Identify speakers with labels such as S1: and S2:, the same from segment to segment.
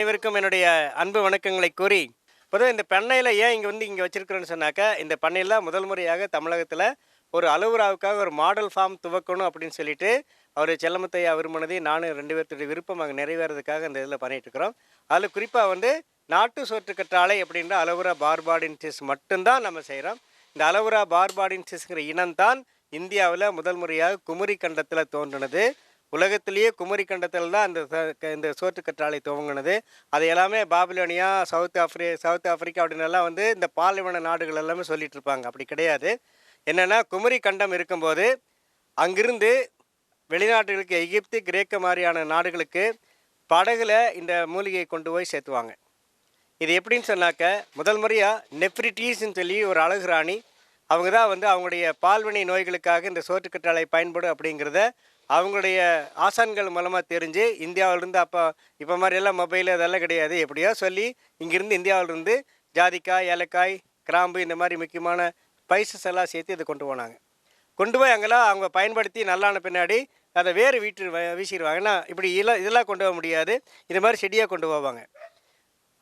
S1: அனைவருக்கும் என்னுடைய அன்பு வணக்கங்களை கூறி பொதுவாக இந்த பண்ணையில் ஏன் இங்கே வந்து இங்கே வச்சிருக்கிறோன்னு சொன்னாக்கா இந்த பண்ணையில் முதல் முறையாக தமிழகத்தில் ஒரு அலுவராவுக்காக ஒரு மாடல் ஃபார்ம் துவக்கணும் அப்படின்னு சொல்லிட்டு அவர் செல்லமுத்தையா விரும்பினதை நானும் ரெண்டு பேர்த்துடைய விருப்பம் அங்கே நிறைவேறதுக்காக இந்த இதில் பண்ணிட்டு இருக்கிறோம் அதில் குறிப்பாக வந்து நாட்டு சோற்று கற்றாழை அப்படின்ற அலவுரா பார்பாடின்சிஸ் மட்டும்தான் நம்ம செய்கிறோம் இந்த அலவுரா பார்பாடின்சிஸ்ங்கிற இனம்தான் இந்தியாவில் முதல் முறையாக குமரி கண்டத்தில் தோன்றினது. உலகத்திலேயே குமரி கண்டத்தில் தான் அந்த க- இந்த சோற்று கற்றாழை துவங்கினது. அது எல்லாமே பாபிலோனியா சவுத் ஆஃப்ரி சவுத் ஆஃப்ரிக்கா அப்படின்னு எல்லாம் வந்து இந்த பாலைவன நாடுகள் எல்லாமே சொல்லிட்டு இருப்பாங்க அப்படி கிடையாது. என்னென்னா குமரி கண்டம் இருக்கும்போது அங்கிருந்து வெளிநாட்டுகளுக்கு எகிப்து கிரேக்க மாதிரியான நாடுகளுக்கு படகுல இந்த மூலிகையை கொண்டு போய் சேர்த்துவாங்க. இது எப்படின்னு சொன்னாக்க முதல் முறையாக நெஃப்ரிட்டீஸ்ன்னு சொல்லி ஒரு அழகு ராணி அவங்க தான் வந்து அவங்களுடைய பால்வினை நோய்களுக்காக இந்த சோற்றுக்கற்றாழை பயன்படும் அப்படிங்கிறத அவங்களுடைய ஆசான்கள் மூலமாக தெரிஞ்சு இந்தியாவிலிருந்து அப்போ இப்போ மாதிரியெல்லாம் மொபைல் அதெல்லாம் கிடையாது. எப்படியோ சொல்லி இங்கேருந்து இந்தியாவிலிருந்து ஜாதிக்காய் ஏலக்காய் கிராம்பு இந்த மாதிரி முக்கியமான ஸ்பைசஸ் எல்லாம் சேர்த்து இதை கொண்டு போனாங்க. கொண்டு போய் அங்கெல்லாம் அவங்க பயன்படுத்தி நல்லான பின்னாடி அதை வேறு வீட்டு வ- வீசிடுவாங்க. ஏன்னா இப்படி இல இதெல்லாம் கொண்டு போக முடியாது. இது மாதிரி செடியாக கொண்டு போவாங்க.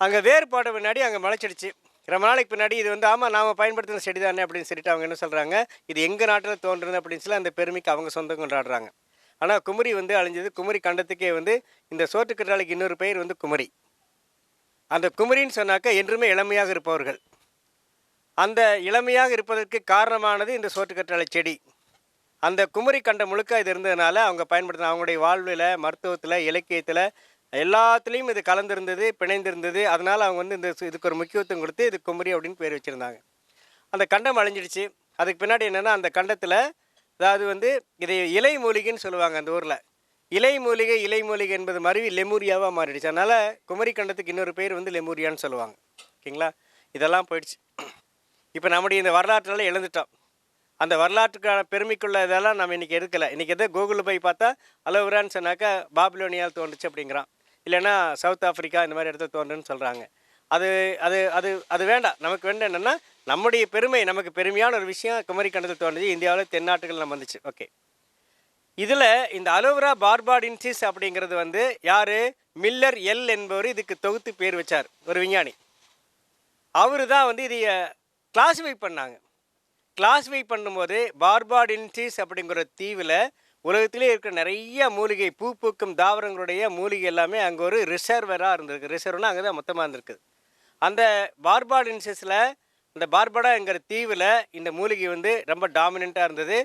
S1: அங்கே வேறு போட்ட பின்னாடி அங்கே முளைச்சிடுச்சு. ரொம்ப நாளைக்கு பின்னாடி இது வந்து ஆமாம் நாம் பயன்படுத்தின செடி தானே அப்படின்னு சொல்லிட்டு அவங்க என்ன சொல்கிறாங்க இது எங்கள் நாட்டில் தோன்றுறது அப்படின்னு சொல்லி அந்த பெருமைக்கு அவங்க சொந்தம் கொண்டாடுறாங்க. ஆனால் குமரி வந்து அழிஞ்சது. குமரி கண்டத்துக்கே வந்து இந்த சோற்றுக்கற்றாழைக்கு இன்னொரு பெயர் வந்து குமரி. அந்த குமரின்னு சொன்னாக்க என்றுமே இளமையாக இருப்பவர்கள். அந்த இளமையாக இருப்பதற்கு காரணமானது இந்த சோற்றுக்கற்றாழை செடி. அந்த குமரி கண்ட முழுக்க இது இருந்ததுனால அவங்க பயன்படுத்தின அவங்களுடைய வாழ்வில் மருத்துவத்தில் இலக்கியத்தில் எல்லாத்துலேயும் இது கலந்திருந்தது பிணைந்திருந்தது. அதனால் அவங்க வந்து இந்த இதுக்கு ஒரு முக்கியத்துவம் கொடுத்து இது குமரி அப்படின்னு பேர் வச்சுருந்தாங்க. அந்த கண்டம் அழிஞ்சிடுச்சு. அதுக்கு பின்னாடி என்னென்னா அந்த கண்டத்தில் அதாவது வந்து இதை இலை மூலிகைன்னு சொல்லுவாங்க அந்த ஊரில். இலை மூலிகை இலை மூலிகை என்பது மருவி லெமூரியாவாக மாறிடுச்சு. அதனால் குமரிக்கண்டத்துக்கு இன்னொரு பேர் வந்து லெமூரியான்னு சொல்லுவாங்க. ஓகேங்களா? இதெல்லாம் போயிடுச்சு. இப்போ நம்முடைய இந்த வரலாற்றெல்லாம் இழந்துட்டோம் அந்த வரலாற்றுக்கான பெருமைக்குள்ள இதெல்லாம் நம்ம இன்றைக்கி எடுக்கலை. இன்றைக்கி எதோ கூகுளில் போய் பார்த்தா அலோவரான்னு சொன்னாக்கா பாபிலோனியால் தோன்றுச்சு அப்படிங்கிறான். இல்லைன்னா சவுத் ஆஃப்ரிக்கா இந்த மாதிரி இடத்துல தோன்றுன்னு சொல்கிறாங்க அது அது அது அது வேண்டாம். நமக்கு வேண்டாம் என்னென்னா நம்முடைய பெருமை நமக்கு பெருமையான ஒரு விஷயம் குமரி கண்டத்தில் தோன்றது. இந்தியாவில் தென்னாட்டுகள் நம்ம வந்துச்சு. ஓகே இதில் இந்த அலோவரா பார்பாடின்சிஸ் அப்படிங்கிறது வந்து யார்? மில்லர் எல் என்பவர் இதுக்கு தொகுத்து பேர் வச்சார். ஒரு விஞ்ஞானி. அவர் தான் வந்து இதை கிளாஸிஃபை பண்ணாங்க. கிளாஸிஃபை பண்ணும்போது பார்பாடின்சிஸ் அப்படிங்கிற தீவில் உலகத்திலே இருக்கிற நிறைய மூலிகை பூ பூக்கும் தாவரங்களுடைய மூலிகை எல்லாமே அங்கே ஒரு ரிசர்வராக இருந்திருக்கு. ரிசர்வ்னால் அங்கே தான் மொத்தமாக இருந்திருக்கு. அந்த பார்பாடின்சிஸில் இந்த பார்படாங்கிற தீவில் இந்த மூலிகை வந்து ரொம்ப டாமினண்ட்டாக இருந்தது.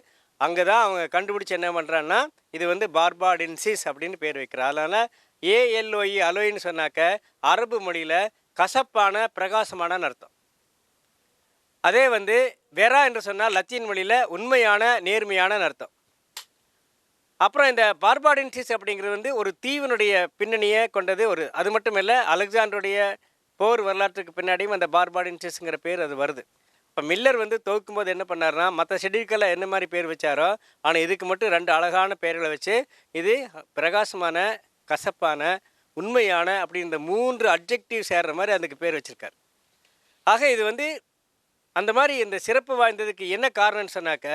S1: அங்கே தான் அவங்க கண்டுபிடிச்சி என்ன பண்ணுறாங்கன்னா இது வந்து பார்பாடின்சிஸ் அப்படின்னு பேர் வைக்கிறார் அதனால் ஏஎல்ஓஇ அலோயின்னு சொன்னாக்க அரபு மொழியில் கசப்பான பிரகாசமான அர்த்தம். அதே வந்து வெரா என்று சொன்னால் லத்தீன் மொழியில் உண்மையான நேர்மையான அர்த்தம். அப்புறம் இந்த பார்பாடின்சிஸ் அப்படிங்கிறது வந்து ஒரு தீவினுடைய பின்னணியை கொண்டது ஒரு அது மட்டும் இல்லை அலெக்சாண்டருடைய போர் வரலாற்றுக்கு பின்னாடியும் அந்த பார்பாடின்ஸுங்கிற பேர் அது வருது. இப்போ மில்லர் வந்து துவக்கும் போது என்ன பண்ணாருன்னா மற்ற செடிக்கெல்லாம் என்ன மாதிரி பேர் வச்சாரோ ஆனால் இதுக்கு மட்டும் ரெண்டு அழகான பெயர்களை வச்சு இது பிரகாசமான கசப்பான உண்மையான அப்படின்ற மூன்று அப்ஜெக்டிவ் சேர்ற மாதிரி அதுக்கு பேர் வச்சுருக்கார். ஆக இது வந்து அந்த மாதிரி இந்த சிறப்பு வாய்ந்ததுக்கு என்ன காரணம்னு சொன்னாக்க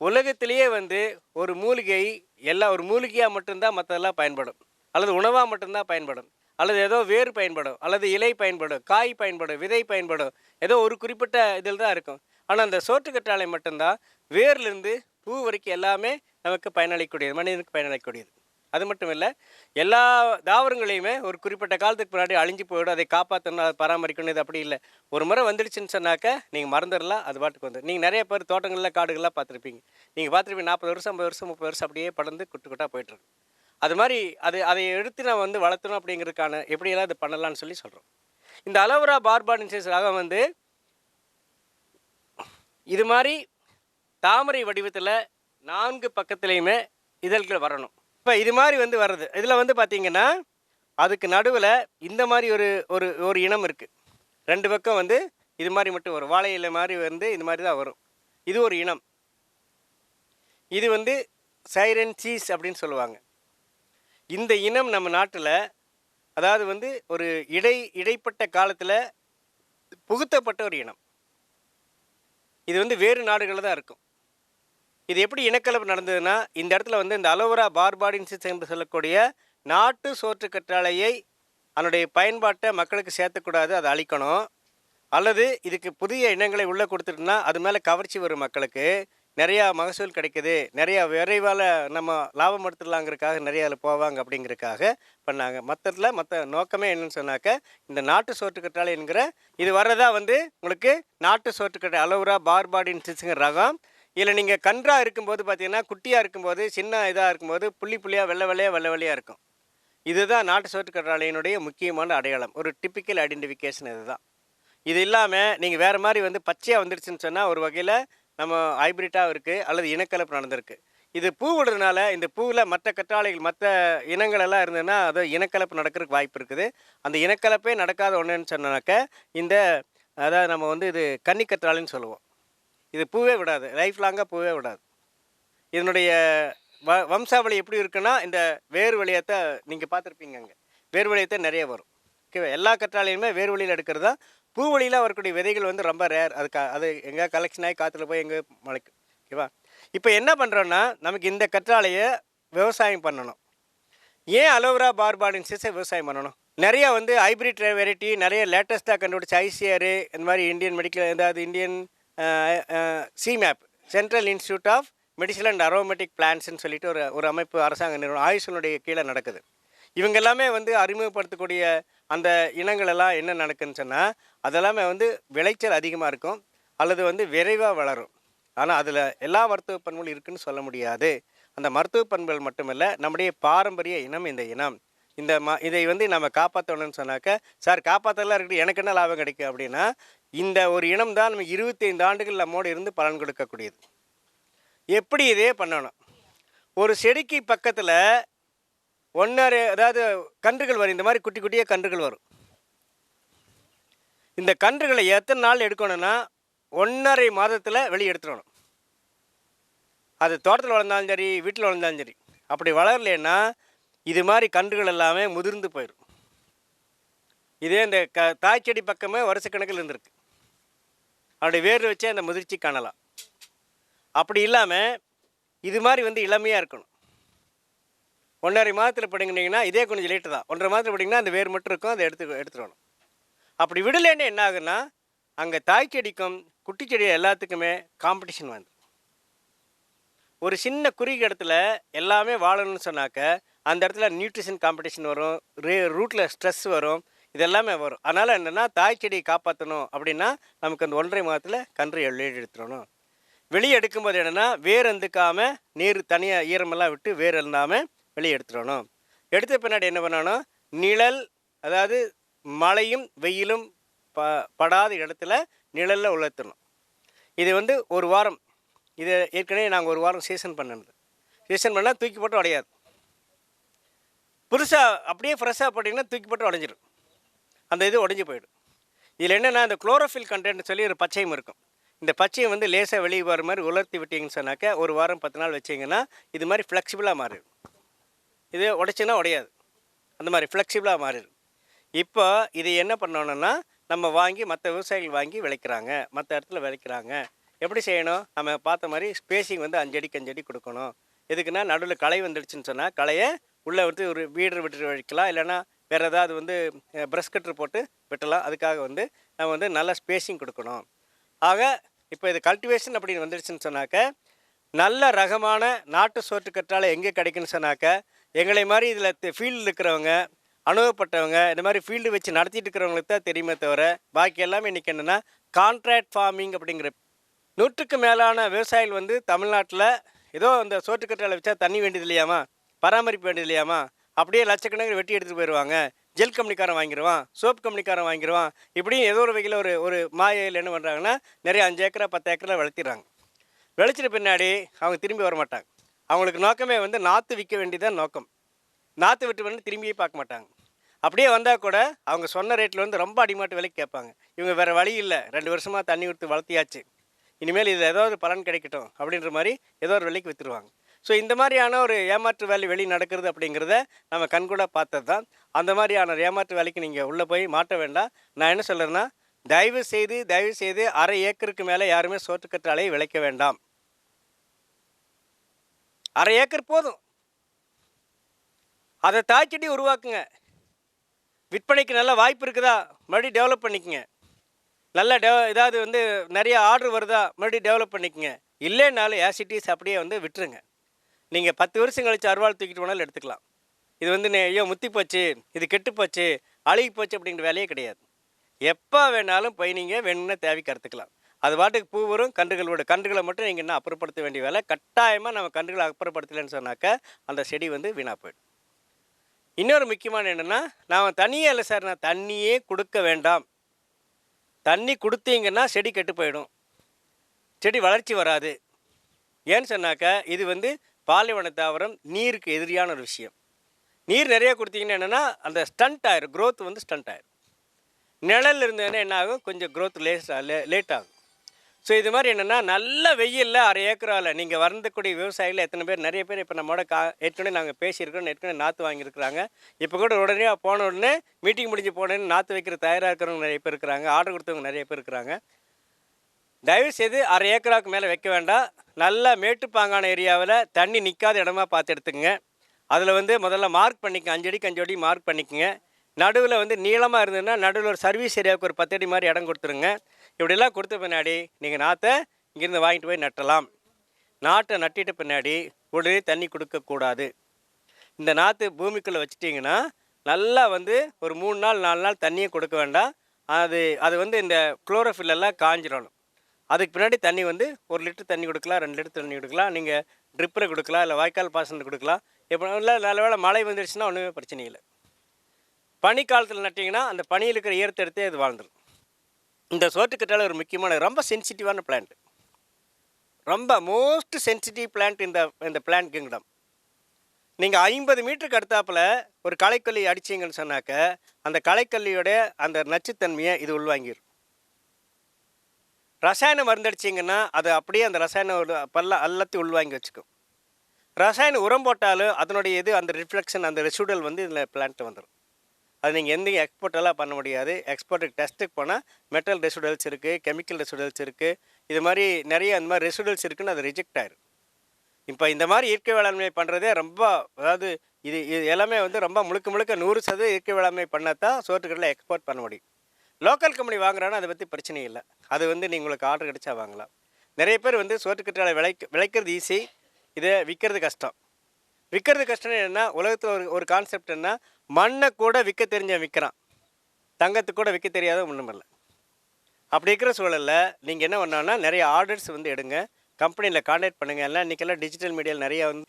S1: உலகத்திலேயே வந்து ஒரு மூலிகை எல்லா ஒரு மூலிகையாக மட்டும்தான் மற்றதெல்லாம் பயன்படும். அல்லது உணவாக மட்டும்தான் பயன்படும். அல்லது ஏதோ வேர் பயன்படும் அல்லது இலை பயன்படும் காய் பயன்படும் விதை பயன்படும் ஏதோ ஒரு குறிப்பிட்ட இதில் தான் இருக்கும். ஆனால் அந்த சோற்றுக்கற்றாழை மட்டும்தான் வேர்லேருந்து பூ வரைக்கும் எல்லாமே நமக்கு பயனளிக்கக்கூடியது மனிதனுக்கு பயனளிக்கக்கூடியது. அது மட்டும் இல்லை எல்லா தாவரங்களையுமே ஒரு குறிப்பிட்ட காலத்துக்கு முன்னாடி அழிஞ்சு போயிடும் அதை காப்பாற்றணும் அதை பராமரிக்கணும் இது அப்படி இல்லை. ஒரு முறை வந்துடுச்சுன்னு சொன்னாக்க நீங்கள் மறந்துடலாம் அது பாட்டுக்கு வந்து. நீங்கள் நிறைய பேர் தோட்டங்களில் காடுகள்லாம் பார்த்துருப்பீங்க. நீங்கள் பார்த்துருப்பீங்க நாற்பது வருஷம் ஐம்பது வருஷம் முப்பது வருஷம் அப்படியே படர்ந்து குட்டு குட்டாக போயிட்டுருக்கு. அது மாதிரி அது அதை எடுத்து நான் வந்து வளர்த்தணும் அப்படிங்கிறதுக்கான எப்படியெல்லாம் இது பண்ணலாம்னு சொல்லி சொல்கிறோம் இந்த அலோவரா பார்பாடின்சிஸ் ரகம் வந்து இது மாதிரி தாமரை வடிவத்தில் நான்கு பக்கத்துலேயுமே இதழ்கள் வரணும். இப்போ இது மாதிரி வந்து வர்றது. இதில் வந்து பார்த்தீங்கன்னா அதுக்கு நடுவில் இந்த மாதிரி ஒரு ஒரு ஒரு இனம் இருக்குது ரெண்டு பக்கம் வந்து இது மாதிரி மட்டும் வரும். வாழை இலை மாதிரி வந்து இது மாதிரி தான் வரும். இது ஒரு இனம். இது வந்து சைரன் சீஸ் அப்படின்னு சொல்லுவாங்க. இந்த இனம் நம்ம நாட்டில் அதாவது வந்து ஒரு இடை இடைப்பட்ட காலத்தில் புகுத்தப்பட்ட ஒரு இனம். இது வந்து வேறு நாடுகளில் தான் இருக்கும். இது எப்படி இனக்கலப்பு நடந்ததுன்னா இந்த இடத்துல வந்து இந்த அலோவரா பார்பாடின்சிஸ் என்று சொல்லக்கூடிய நாட்டு சோற்று கற்றாழையை அதனுடைய பயன்பாட்டை மக்களுக்கு சேர்த்தக்கூடாது அதை அழிக்கணும். அல்லது இதுக்கு புதிய இனங்களை உள்ளே கொடுத்துட்டுனா அது மேலே கவர்ச்சி வரும் மக்களுக்கு. நிறையா மகசூல் கிடைக்குது. நிறையா விரைவால் நம்ம லாபம் எடுத்துடலாங்கிறதுக்காக நிறையா அதில் போவாங்க அப்படிங்கிறதுக்காக பண்ணாங்க. மற்றத்தில் மற்ற நோக்கமே என்னன்னு சொன்னாக்க இந்த நாட்டு சோற்றுக்கற்றாழை என்கிற இது வர்றதா வந்து உங்களுக்கு நாட்டு சோற்றுக்கட்டை அலவுரா பார்பாடின் சிச்சுங்கிற ரகம். இதில் நீங்கள் கன்றாக இருக்கும்போது பார்த்தீங்கன்னா குட்டியாக இருக்கும்போது சின்ன இதாக இருக்கும்போது புள்ளி புள்ளியாக வெள்ளை வெள்ளையாக வெள்ளை வெள்ளையாக இருக்கும். இதுதான் நாட்டு சோற்றுக்கற்றாழையினுடைய முக்கியமான அடையாளம். ஒரு டிப்பிக்கல் ஐடென்டிஃபிகேஷன் இதுதான். இது இல்லாமல் நீங்கள் வேறு மாதிரி வந்து பச்சையாக வந்துடுச்சுன்னு சொன்னால் ஒரு வகையில் நம்ம ஹைப்ரிட்டாக இருக்குது அல்லது இனக்கலப்பு நடந்திருக்கு. இது பூ விடுறதுனால இந்த பூவில் மற்ற கற்றாழைகள் மற்ற இனங்களெல்லாம் இருந்ததுன்னா அது இனக்கலப்பு நடக்கிறதுக்கு வாய்ப்பு இருக்குது. அந்த இனக்கலப்பே நடக்காத ஒன்றுன்னு சொன்னாக்க இந்த அதாவது நம்ம வந்து இது கன்னி கற்றாழைன்னு சொல்லுவோம். இது பூவே விடாது. லைஃப் லாங்காக பூவே விடாது. இதனுடைய வ வம்சாவளி எப்படி இருக்குன்னா இந்த வேறு வழியத்தை நீங்கள் பார்த்துருப்பீங்க அங்கே. வேறு வழியத்தை நிறைய வரும். ஓகேவா? எல்லா கற்றாழையுமே வேறு வழியில் எடுக்கிறது தான் பூ வழியில் வரக்கூடிய விதைகள் வந்து ரொம்ப ரேர் அது க அது எங்கே கலெக்ஷன் ஆகி காற்றுல போய் எங்கே முளைக்கும் ஓகேவா இப்போ என்ன பண்ணுறோன்னா நமக்கு இந்த கற்றாழையை விவசாயம் பண்ணணும். ஏன் அலோவரா பார்பாடின் விவசாயம் பண்ணணும்? நிறையா வந்து ஹைப்ரிட் வெரைட்டி நிறைய லேட்டஸ்ட்டாக கண்டுபிடிச்ச ஐசிஆர் இந்த மாதிரி இந்தியன் மெடிக்கல் அதாவது Indian CIMAP central institute of medicine and aromatic பிளான்ஸ்னு சொல்லிட்டு ஒரு ஒரு அமைப்பு அரசாங்க நிறுவனம் ஆயுஷனுடைய கீழே நடக்குது. இவங்க எல்லாமே வந்து அறிமுகப்படுத்தக்கூடிய அந்த இனங்கள் எல்லாம் என்ன நடக்குன்னு சொன்னால் அதெல்லாமே வந்து விளைச்சல் அதிகமாக இருக்கும் அல்லது வந்து விரைவாக வளரும். ஆனால் அதில் எல்லா மருத்துவ பண்புகளும் இருக்குதுன்னு சொல்ல முடியாது. அந்த மருத்துவ பண்புகள் மட்டுமல்ல நம்முடைய பாரம்பரிய இனம் இந்த இனம். இந்த ம இதை வந்து நம்ம காப்பாற்றணும்னு சொன்னாக்க சார் காப்பாற்றலாம் இருக்குது எனக்கு என்ன லாபம் கிடைக்கும் அப்படின்னா இந்த ஒரு இனம் தான் நம்ம இருபத்தைந்து ஆண்டுகள் நம்மோடு இருந்து பலன் கொடுக்கக்கூடியது. எப்படி இதே பண்ணணும்? ஒரு செடிக்கு பக்கத்தில் ஒன்றரை அதாவது கன்றுகள் வரும். இந்த மாதிரி குட்டி குட்டியாக கன்றுகள் வரும். இந்த கன்றுகளை எத்தனை நாள் எடுக்கணும்னா ஒன்றரை மாதத்தில் வெளியே எடுத்துடணும். அது தோட்டத்தில் வளர்ந்தாலும் சரி வீட்டில் வளர்ந்தாலும் சரி அப்படி வளரலைன்னா இது மாதிரி கன்றுகள் எல்லாமே முதிர்ந்து போயிடும் இதே இந்த க தாய் செடி பக்கமே வருஷக்கணக்கில் இருந்திருக்கு. அப்படி வேர் வச்சே அந்த முதிர்ச்சி காணலாம். அப்படி இல்லாமல் இது மாதிரி வந்து இளமையாக இருக்கணும். ஒன்றரை மாதத்தில் படிங்கினீங்கன்னா இதே கொஞ்சம் லேட்டு தான். ஒன்றரை மாதத்தில் படிங்கன்னா அந்த வேர் மட்டும் இருக்கும் அதை எடுத்து எடுத்துடணும் அப்படி விடலைன்னு என்ன ஆகுன்னா அங்கே தாய் செடிக்கும் குட்டி செடி எல்லாத்துக்குமே காம்படிஷன் வந்து. ஒரு சின்ன குறுகிய இடத்துல எல்லாமே வாழணும்னு சொன்னாக்க அந்த இடத்துல நியூட்ரிஷன் காம்படிஷன் வரும் ரே ரூட்டில் ஸ்ட்ரெஸ் வரும் இதெல்லாமே வரும். அதனால் என்னென்னா தாய் செடியை காப்பாற்றணும் அப்படின்னா நமக்கு அந்த ஒன்றரை மாதத்தில் கன்று வெளியே எடுத்துடணும். வெளியே எடுக்கும்போது என்னென்னா வேர் எந்துக்காமல் நீர் தனியாக ஈரமெல்லாம் விட்டு வேர் இருந்தாமல் வெளியே எடுத்துடணும். எடுத்த பின்னாடி என்ன பண்ணணும்? நிழல் அதாவது மழையும் வெயிலும் ப படாத இடத்துல நிழலில் உலர்த்தணும். இது வந்து ஒரு வாரம். இது ஏற்கனவே நாங்கள் ஒரு வாரம் சீசன் பண்ணது சீசன் பண்ணால் தூக்கி போட்டு உடையாது. புதுசாக அப்படியே ஃப்ரெஷ்ஷாக போட்டிங்கன்னா தூக்கி போட்டு உடஞ்சிடும் அந்த இது உடஞ்சி போயிடும். இதில் என்னென்னா இந்த குளோரோஃபில் கண்டென்ட் சொல்லி ஒரு பச்சையும் இருக்கும். இந்த பச்சையை வந்து லேசாக வெளியே வர மாதிரி உலர்த்தி விட்டிங்கன்னு சொன்னாக்க ஒரு வாரம் பத்து நாள் வச்சிங்கன்னா இது மாதிரி ஃப்ளெக்சிபிளாக மாறிடும். இது உடைச்சுன்னா உடையாது. அந்த மாதிரி ஃப்ளெக்சிபிளாக மாறிடும். இப்போ இது என்ன பண்ணணும்னா நம்ம வாங்கி மற்ற விவசாயிகள் வாங்கி விளைக்கிறாங்க. மற்ற இடத்துல விளைக்கிறாங்க. எப்படி செய்யணும்? நம்ம பார்த்த மாதிரி ஸ்பேசிங் வந்து அஞ்சடிக்கு அஞ்சடி கொடுக்கணும். எதுக்குன்னா நடுவில் களை வந்துடுச்சுன்னு சொன்னால் களையை உள்ளே வந்து ஒரு வீடர் விட்டு வைக்கலாம் இல்லைன்னா வேறு ஏதாவது வந்து ப்ரெஷ் கட்டர் போட்டு வெட்டலாம். அதுக்காக வந்து நம்ம வந்து நல்ல ஸ்பேசிங் கொடுக்கணும். ஆக இப்போ இது கல்டிவேஷன் அப்படின்னு வந்துடுச்சுன்னு சொன்னாக்க நல்ல ரகமான நாட்டு சோற்று கற்றாழை எங்கே கிடைக்குன்னு சொன்னாக்க எங்களை மாதிரி இதில் ஃபீல்டில் இருக்கிறவங்க அனுபவப்பட்டவங்க இந்த மாதிரி ஃபீல்டு வச்சு நடத்திட்டு இருக்கிறவங்களுக்கு தான் தெரியுமே தவிர பாக்கி எல்லாமே இன்றைக்கி என்னென்னா கான்ட்ராக்ட் ஃபார்மிங் அப்படிங்கிற நூற்றுக்கு மேலான விவசாயிகள் வந்து தமிழ்நாட்டில் ஏதோ இந்த சோற்றுக்கற்றாழை வச்சா தண்ணி வேண்டியது இல்லையாமா? பராமரிப்பு வேண்டியது இல்லையாமா? அப்படியே லட்சக்கணக்கில் வெட்டி எடுத்துகிட்டு போயிடுவாங்க ஜெல் கம்பெனிக்காரன் வாங்கிடுவான் சோப் கம்பெனிக்காரன் வாங்கிடுவான் இப்படியும் ஏதோ ஒரு வகையில் ஒரு ஒரு மாயையில் என்ன பண்ணுறாங்கன்னா நிறைய அஞ்சு ஏக்கரா பத்து ஏக்கரில் வளர்த்திடுறாங்க. விளைச்சிட்ட பின்னாடி அவங்க திரும்பி வர மாட்டாங்க அவங்களுக்கு நோக்கமே வந்து நாற்று விற்க வேண்டியதான் நோக்கம். நாற்று விட்டு வந்து திரும்பியே பார்க்க மாட்டாங்க. அப்படியே வந்தால் கூட அவங்க சொன்ன ரேட்டில் வந்து ரொம்ப அடிமாட்டு விலைக்கு கேட்பாங்க. இவங்க வேறு வழி இல்லை. ரெண்டு வருஷமாக தண்ணி கொடுத்து வளர்த்தியாச்சு. இனிமேல் இதில் ஏதோ ஒரு பலன் கிடைக்கட்டும் அப்படின்ற மாதிரி ஏதோ ஒரு விலைக்கு விற்றுருவாங்க ஸோ இந்த மாதிரியான ஒரு ஏமாற்று வேலை வெளி நடக்கிறது அப்படிங்கிறத நம்ம கண்கூட பார்த்தது தான் அந்த மாதிரியான ஏமாற்று வேலைக்கு நீங்கள் உள்ளே போய் மாட்ட வேண்டாம். நான் என்ன சொல்கிறேன்னா தயவு செய்து தயவு செய்து அரை ஏக்கருக்கு மேலே யாருமே சோற்றுக்கற்றாழையை விளைக்க வேண்டாம். அரை ஏக்கர் போதும். அதை தாய்ச்செடி உருவாக்குங்க. விற்பனைக்கு நல்ல வாய்ப்பு இருக்குதா? மறுபடியும் டெவலப் பண்ணிக்கங்க. நல்ல டெவ இதாவது வந்து நிறைய ஆர்டர் வருதா? மறுபடியும் டெவலப் பண்ணிக்கங்க. இல்லைனாலும் ஆசிட்டிஸ் அப்படியே வந்து விட்டுருங்க. நீங்கள் பத்து வருஷம் கழிச்சு அருவாள் தூக்கிட்டு போனாலும் எடுத்துக்கலாம். இது வந்து ஐயோ முத்தி போச்சு இது கெட்டு போச்சு அழுகி போச்சு அப்படிங்கிற வேலையே கிடையாது. எப்போ வேணாலும் போய் நீங்கள் வேணும்னா தேவைக்கு கற்றுக்கலாம் அது பாட்டுக்கு பூ வரும் கன்றுகள் விடும். கன்றுகளை மட்டும் நீங்கள் என்ன அப்புறப்படுத்த வேண்டிய வேலை? கட்டாயமாக நம்ம கன்றுகளை அப்புறப்படுத்தலைன்னு சொன்னாக்கா அந்த செடி வந்து வீணாக போயிடும். இன்னொரு முக்கியமான என்னென்னா நாம் தண்ணியே இல்லை சார். நான் தண்ணியே கொடுக்க வேண்டாம். தண்ணி கொடுத்தீங்கன்னா செடி கெட்டு போயிடும். செடி வளர்ச்சி வராது. ஏன்னு சொன்னாக்கா இது வந்து பாலைவன தாவரம் நீருக்கு எதிரியான ஒரு விஷயம். நீர் நிறைய கொடுத்தீங்கன்னா என்னென்னா அந்த ஸ்டண்ட் ஆயிரும். க்ரோத் வந்து ஸ்டண்ட் ஆயிரும். நிழல் இருந்ததுன்னா என்ன ஆகும்? கொஞ்சம் க்ரோத் லேஸ் லேட் ஆகும். ஸோ இது மாதிரி என்னென்னா நல்ல வெயிலில் அரை ஏக்கரால் நீங்கள் வரந்தக்கூடிய விவசாயிகள் எத்தனை பேர்? நிறைய பேர் இப்போ நம்மளோட கா ஏற்கனவே நாங்கள் பேசியிருக்கிறோம். ஏற்கனவே நாற்று வாங்கியிருக்கிறாங்க. இப்போ கூட உடனே போன உடனே மீட்டிங் முடிஞ்சு போனேன்னு நாற்று வைக்கிற தயாராக இருக்கிறவங்க நிறைய பேர் இருக்கிறாங்க. ஆர்டர் கொடுத்தவங்க நிறைய பேர் இருக்கிறாங்க. தயவு செய்து அரை ஏக்கராவுக்கு மேலே வைக்க வேண்டாம். நல்லா மேட்டுப்பாங்கான ஏரியாவில் தண்ணி நிற்காத இடமா பார்த்து எடுத்துங்க அதில் வந்து முதல்ல மார்க் பண்ணிக்கங்க. அஞ்சடிக்கு அஞ்சடி மார்க் பண்ணிக்கங்க. நடுவில் வந்து நீளமாக இருந்ததுன்னா நடுவில் ஒரு சர்வீஸ் ஏரியாவுக்கு ஒரு பத்து அடி மாதிரி இடம் கொடுத்துருங்க. இப்படிலாம் கொடுத்த பின்னாடி நீங்கள் நாற்றை இங்கேருந்து வாங்கிட்டு போய் நட்டலாம். நாட்டை நட்டிட்ட பின்னாடி உடனே தண்ணி கொடுக்கக்கூடாது இந்த நாற்று பூமிக்குள்ளே வச்சிட்டிங்கன்னா நல்லா வந்து ஒரு மூணு நாள் நாலு நாள் தண்ணியை கொடுக்க வேண்டாம். அது அது வந்து இந்த குளோரோஃபில்லெல்லாம் காஞ்சிடணும் அதுக்கு பின்னாடி தண்ணி வந்து ஒரு லிட்டர் தண்ணி கொடுக்கலாம் ரெண்டு லிட்டர் தண்ணி கொடுக்கலாம். நீங்கள் ட்ரிப்பில் கொடுக்கலாம் இல்லை வாய்க்கால் பாசனம் கொடுக்கலாம். இப்போ இல்லை நல்ல வேலை மழை வந்துடுச்சுன்னா ஒன்றுமே பிரச்சனை இல்லை. பனிக்காலத்தில் நட்டிங்கன்னா அந்த பனியில் இருக்கிற ஈரத்தை எடுத்தே அது வாழ்ந்துடும் இந்த சோற்றுக்கற்றாழை ஒரு முக்கியமான ரொம்ப சென்சிட்டிவான பிளான்ட் ரொம்ப மோஸ்ட் சென்சிட்டிவ் பிளான்ட் இந்த இந்த பிளான்ட் கிங்டம் நீங்கள் ஐம்பது மீட்டருக்கு அடுத்தாப்புல ஒரு களைக்கொல்லி அடிச்சீங்கன்னு சொன்னாக்க அந்த களைக்கொல்லியோட அந்த நச்சுத்தன்மையை இது உள்வாங்கிடும் ரசாயன மருந்து அடிச்சிங்கன்னா அது அப்படியே அந்த ரசாயன பல்ல எல்லாத்தையும் உள்வாங்கி வச்சுக்கும். ரசாயன உரம் போட்டாலும் அதனுடைய இது அந்த ரிஃப்ளெக்ஷன் அந்த ரெசிடல் வந்து இதில் பிளான்ட் வந்துடும் அது நீங்கள் எந்த எக்ஸ்போர்ட்டெல்லாம் பண்ண முடியாது. எக்ஸ்போர்ட்டுக்கு டெஸ்ட்டுக்கு போனால் மெட்டல் ரெசிடல்ஸ் இருக்குது கெமிக்கல் ரெசிடல்ஸ் இருக்குது இது மாதிரி நிறைய அந்த மாதிரி ரெசிடல்ஸ் இருக்குன்னு அது ரிஜெக்ட் ஆயிரும். இப்போ இந்த மாதிரி இயற்கை வேளாண்மை பண்ணுறதே ரொம்ப அதாவது இது இது எல்லாமே வந்து ரொம்ப முழுக்க முழுக்க நூறு சதவீதம் இயற்கை வேளாண்மை பண்ணால் தான் சோற்றுக்கடலை எக்ஸ்போர்ட் பண்ண முடியும். லோக்கல் கம்பெனி வாங்குறான்னா அதை பற்றி பிரச்சனை இல்லை. அது வந்து நீங்கள் உங்களுக்கு ஆர்டர் கிடைச்சா வாங்கலாம். நிறைய பேர் வந்து சோற்றுக்கற்றாழை விளைக்க விளைக்கிறது ஈஸி இதை விற்கிறது கஷ்டம். விற்கிறது கஷ்டம் என்னென்னா உலகத்தில் ஒரு ஒரு கான்செப்ட் என்ன மண்ணை கூட விற்க தெரிஞ்சவன் விற்கிறான் தங்கத்துக்கு கூட விற்க தெரியாத ஒன்றும் இல்லை. அப்படி இருக்கிற சூழலில் நீங்கள் என்ன பண்ணோன்னா நிறைய ஆர்டர்ஸ் வந்து எடுங்க. கம்பெனியில் காண்டாக்ட் பண்ணுங்கள் எல்லாம் இன்றைக்கெல்லாம் டிஜிட்டல் மீடியாவில் நிறையா வந்து